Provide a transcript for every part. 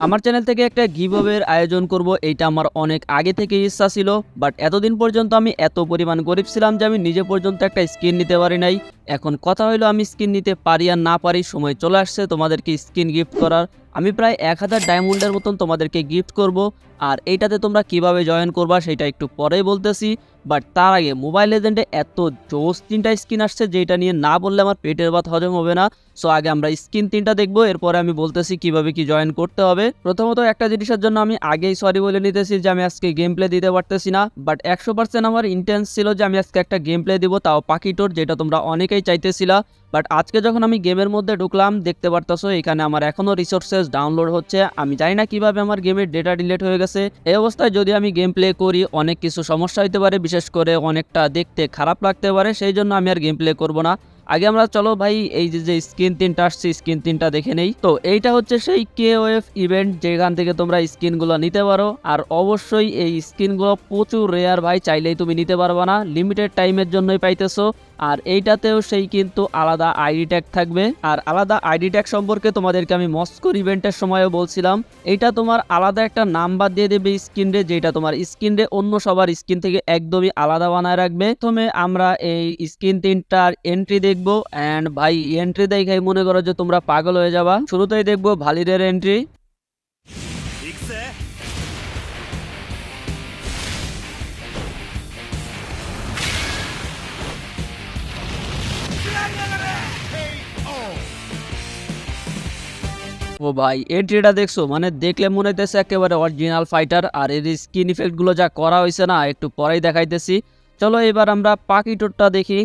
আমার চ্যানেল থেকে একটা গিভওয়ের আয়োজন করব, এইটা আমার অনেক আগে থেকে ইচ্ছা ছিল বাট এতদিন পর্যন্ত আমি এত পরিমাণ গরিব ছিলাম যে আমি নিজে পর্যন্ত একটা স্কিন নিতে পারি নাই। এখন কথা হইল, আমি স্কিন নিতে পারি আর না পারি, সময় চলে আসছে, তোমাদেরকে স্কিন গিফট করার। আমি প্রায় এক হাজার ডায়মন্ডের মতন তোমাদেরকে গিফট করব, আর এইটাতে তোমরা কীভাবে জয়েন করবা সেটা একটু পরেই বলতেছি। বাট তার আগে মোবাইল লেজেন্ডে এত জোস তিনটা স্কিন আসছে যেটা নিয়ে না বললে আমার পেটের ভাত হজম হবে না। সো আগে আমরা স্কিন তিনটা দেখব, এরপরে আমি বলতেছি কীভাবে কি জয়েন করতে হবে। প্রথমত একটা জিনিসের জন্য আমি আগেই সরি বলে নিতেছি যে, আমি আজকে গেম প্লে দিতে পারতেছি না। বাট একশো পার্সেন্ট আমার ইন্টেন্স ছিল যে, আমি আজকে একটা গেম প্লে দিব, তাও পাখিটোর, যেটা তোমরা অনেকেই চাইতেছিলা বাট আজকে যখন আমি গেমের মধ্যে ঢুকলাম, দেখতে পারতেছো এখানে আমার এখনও রিসোর্সেস ডাউনলোড হচ্ছে। আমি জানি না কীভাবে আমার গেমের ডেটা ডিলেট হয়ে গেছে। এই অবস্থায় যদি আমি গেম প্লে করি, অনেক কিছু সমস্যা হতে পারে, বিশেষ করে অনেকটা দেখতে খারাপ লাগতে পারে, সেই জন্য আমি আর গেম প্লে করব না। আগে আমরা চলো ভাই, এই যে যে স্কিন তিনটা আসছে স্ক্রিন তিনটা দেখে নেই। তো এইটা হচ্ছে সেই কে ওএফ ইভেন্ট যেখান থেকে তোমরা স্কিনগুলো নিতে পারো। আর অবশ্যই এই স্কিনগুলো প্রচুর রেয়ার ভাই, চাইলেই তুমি নিতে পারবা না। লিমিটেড টাইমের জন্যই পাইতেছো। আর এইটাতেও সেই কিন্তু আলাদা আইডি ট্যাগ থাকবে। আর আলাদা আইডি ট্যাগ সম্পর্কে তোমাদেরকে আমি মস্কোর ইভেন্টের সময়ও বলছিলাম। এটা তোমার আলাদা একটা নাম্বার দিয়ে দেবে স্ক্রিনে যেটা তোমার স্ক্রিনে অন্য সবার স্ক্রিন থেকে একদমই আলাদা বানায় রাখবে। প্রথমে আমরা এই স্ক্রিন তিনটার এন্ট্রি দেখব অ্যান্ড ভাই এন্ট্রি দেখাই মনে করো যে তোমরা পাগল হয়ে যাবা। শুরুতেই দেখব ভালিদের এন্ট্রি ও ভাই। এন্ট্রিটা দেখছ মানে দেখলে মনে হইতেছে একেবারে অরিজিনাল ফাইটার আর এর স্কিন ইফেক্টগুলো যা করা হয়েছে না, একটু পরেই দেখাইতেছি। চলো এবার আমরা পাখি টোটটা দেখি।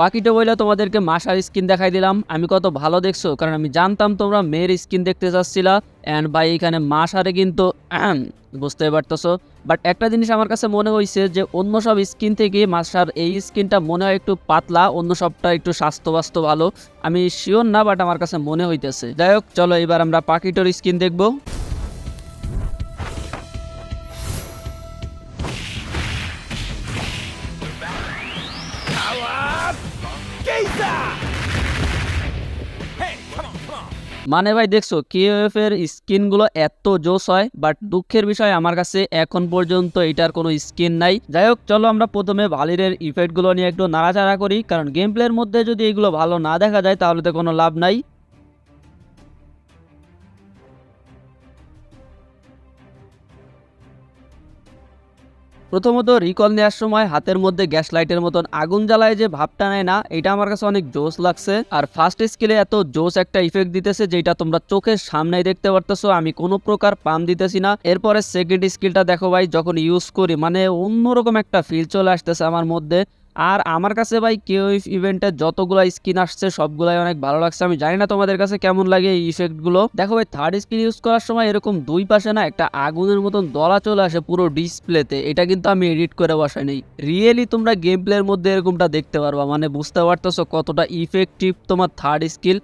পাখিটা বইলে তোমাদেরকে মাসার স্কিন দেখাই দিলাম। আমি কত ভালো দেখছ, কারণ আমি জানতাম তোমরা মেয়ের স্কিন দেখতে চাচ্ছিলা অ্যান্ড ভাই, এখানে মাসারে কিন্তু বুঝতে পারতেছো। বাট একটা জিনিস আমার কাছে মনে হয়েছে যে, অন্য সব স্কিন থেকে মাসার এই স্কিনটা মনে হয় একটু পাতলা, অন্য সবটা একটু স্বাস্থ্য বাস্তব ভালো। আমি শিওর না বাট আমার কাছে মনে হইতেছে। যাই হোক, চলো এবার আমরা পাখিটোর স্কিন দেখব। মানে ভাই দেখছ কেএফ এর স্কিনগুলো এত জোস হয় বাট দুঃখের বিষয় আমার কাছে এখন পর্যন্ত এটার কোনো স্কিন নাই। যাই হোক, চলো আমরা প্রথমে ভালিরের ইফেক্টগুলো নিয়ে একটু নাড়াচাড়া করি, কারণ গেম প্লের মধ্যে যদি এগুলো ভালো না দেখা যায়, তাহলে তো কোনো লাভ নাই। প্রথমত রিকল নেওয়ার সময় হাতের মধ্যে গ্যাস লাইটের মতন আগুন জ্বালায় যে ভাবটা নেয় না, এটা আমার কাছে অনেক জোস লাগছে। আর ফার্স্ট স্কিলে এত জোস একটা ইফেক্ট দিতেছে যেটা তোমরা চোখের সামনেই দেখতে পারতেছো, আমি কোনো প্রকার পাম দিতেছি না। এরপরে সেকেন্ড স্কিলটা দেখো ভাই, যখন ইউজ করি মানে অন্যরকম একটা ফিল চলে আসতেছে আমার মধ্যে। আর আমার কাছে ভাই কেউ ইভেন্টের যতগুলো স্কিন আসছে, সবগুলাই অনেক ভালো লাগছে। আমি জানি না তোমাদের কাছে কেমন লাগে এই ইফেক্টগুলো দেখো ভাই থার্ড স্কিন ইউজ করার সময় এরকম দুই পাশে না একটা আগুনের মতন দলা চলে আসে পুরো ডিসপ্লেতে এটা কিন্তু আমি এডিট করে বসাই নাই। রিয়েলি তোমরা গেম প্লের মধ্যে এরকমটা দেখতে পারবা। মানে বুঝতে পারতেছো কতটা ইফেক্টিভ তোমার থার্ড স্কিল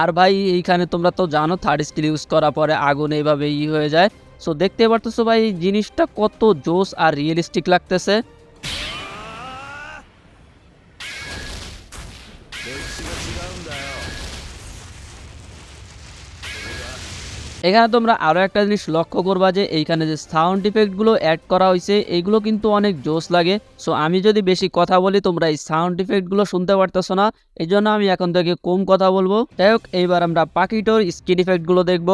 আর ভাই, এইখানে তোমরা তো জানো থার্ড স্কিল ইউজ করার পরে আগুন এইভাবে ই হয়ে যায়। সো দেখতে পারতেছো ভাই জিনিসটা কত জোস আর রিয়েলিস্টিক লাগতেছে। এখানে তোমরা আরও একটা জিনিস লক্ষ্য করবা যে এইখানে যে সাউন্ড ইফেক্টগুলো অ্যাড করা হয়েছে এইগুলো কিন্তু অনেক জোস লাগে। সো আমি যদি বেশি কথা বলি, তোমরা এই সাউন্ড ইফেক্টগুলো শুনতে পারতেছো না। এই জন্য আমি এখন থেকে কম কথা বলব। যাই হোক, এইবার আমরা পাখিটোর স্কিন ইফেক্টগুলো দেখব।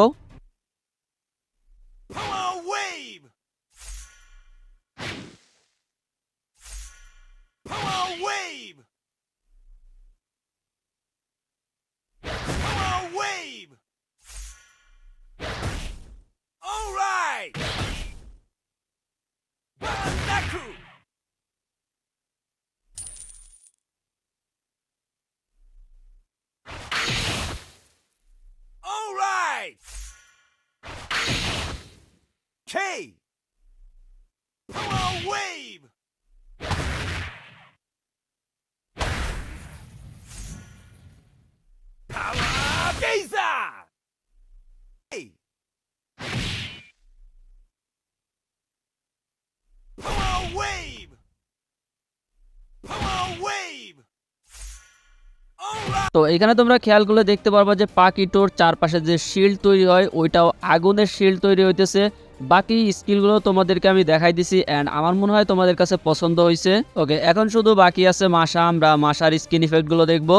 K. Power wave. তো এখানে তোমরা খেয়াল করলে দেখতে পারবা যে পাখিটোর চারপাশে যে শিল্ড তৈরি হয়, ওইটাও আগুনের শিল্ড তৈরি হইতেছে। বাকি স্কিলগুলো তোমাদেরকে আমি দেখাই দিছি অ্যান্ড আমার মনে হয় তোমাদের কাছে পছন্দ হয়েছে ওকে, এখন শুধু বাকি আছে মাসা, আমরা মাসার স্কিন ইফেক্টগুলো দেখব।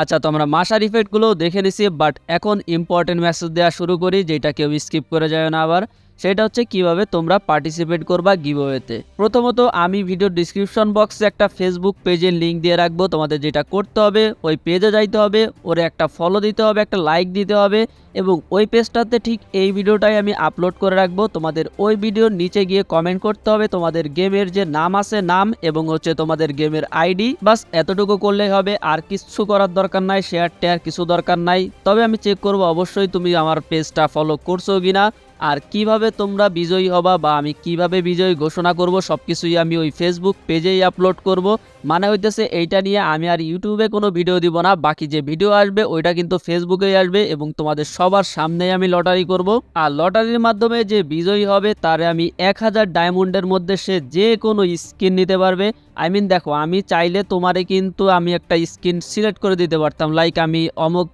আচ্ছা তো আমরা মাসার ইফেক্টগুলো দেখে নিছি বাট এখন ইম্পর্টেন্ট মেসেজ দেওয়া শুরু করি, যেটা কেউ স্কিপ করে যায় না আবার। সেটা হচ্ছে কীভাবে তোমরা পার্টিসিপেট করবা গিভওয়েতে প্রথমত আমি ভিডিও ডিসক্রিপশন বক্সে একটা ফেসবুক পেজের লিঙ্ক দিয়ে রাখব, তোমাদের যেটা করতে হবে, ওই পেজে যাইতে হবে, ওরে একটা ফলো দিতে হবে, একটা লাইক দিতে হবে, এবং ওই পেজটাতে ঠিক এই ভিডিওটাই আমি আপলোড করে রাখব। তোমাদের ওই ভিডিওর নিচে গিয়ে কমেন্ট করতে হবে, তোমাদের গেমের যে নাম আছে নাম, এবং হচ্ছে তোমাদের গেমের আইডি বাস এতটুকু করলেই হবে, আর কিছু করার দরকার নাই শেয়ার টেয়ার কিছু দরকার নাই। তবে আমি চেক করব, অবশ্যই তুমি আমার পেজটা ফলো করছ কিনা। আর কীভাবে তোমরা বিজয়ী হবা বা আমি কীভাবে বিজয়ী ঘোষণা করব সব কিছুই আমি ওই ফেসবুক পেজেই আপলোড করব। মানে হইতেছে এইটা নিয়ে আমি আর ইউটিউবে কোনো ভিডিও দিব না, বাকি যে ভিডিও আসবে ওইটা কিন্তু ফেসবুকেই আসবে এবং তোমাদের সবার সামনেই আমি লটারি করব। আর লটারির মাধ্যমে যে বিজয়ী হবে তারে আমি এক হাজার ডায়মন্ডের মধ্যে সে যে কোনো স্কিন নিতে পারবে। আই মিন দেখো, আমি চাইলে তোমারে কিন্তু আমি একটা স্কিন সিলেক্ট করে দিতে পারতাম লাইক আমি অমুক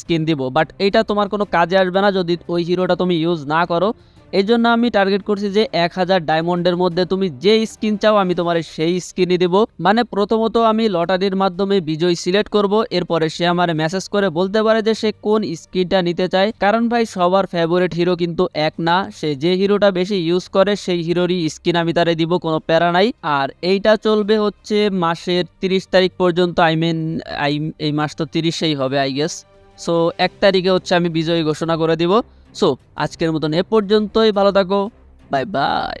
স্কিন দিব। বাট এটা তোমার কোনো কাজে আসবে না যদি ওই হিরোটা তুমি ইউজ না করো। এই জন্য আমি টার্গেট করছি যে এক হাজার ডায়মন্ডের মধ্যে তুমি যে স্কিন চাও আমি তোমার সেই স্কিনই দিব। মানে প্রথমত আমি লটারির মাধ্যমে বিজয় সিলেক্ট করব, এরপরে সে আমার মেসেজ করে বলতে পারে যে সে কোন স্কিনটা নিতে চায়। কারণ ভাই সবার ফেভারিট হিরো কিন্তু এক না, সে যে হিরোটা বেশি ইউজ করে সেই হিরোরই স্কিন আমি তারে দিব, কোনো প্যারা নাই। আর এইটা চলবে হচ্ছে মাসের তিরিশ তারিখ পর্যন্ত আই মিন আই, এই মাস তো তিরিশেই হবে আই গেস সো এক তারিখে হচ্ছে আমি বিজয়ী ঘোষণা করে দিব। সো আজকের মতন এ পর্যন্তই ভালো থাকো বাই বাই।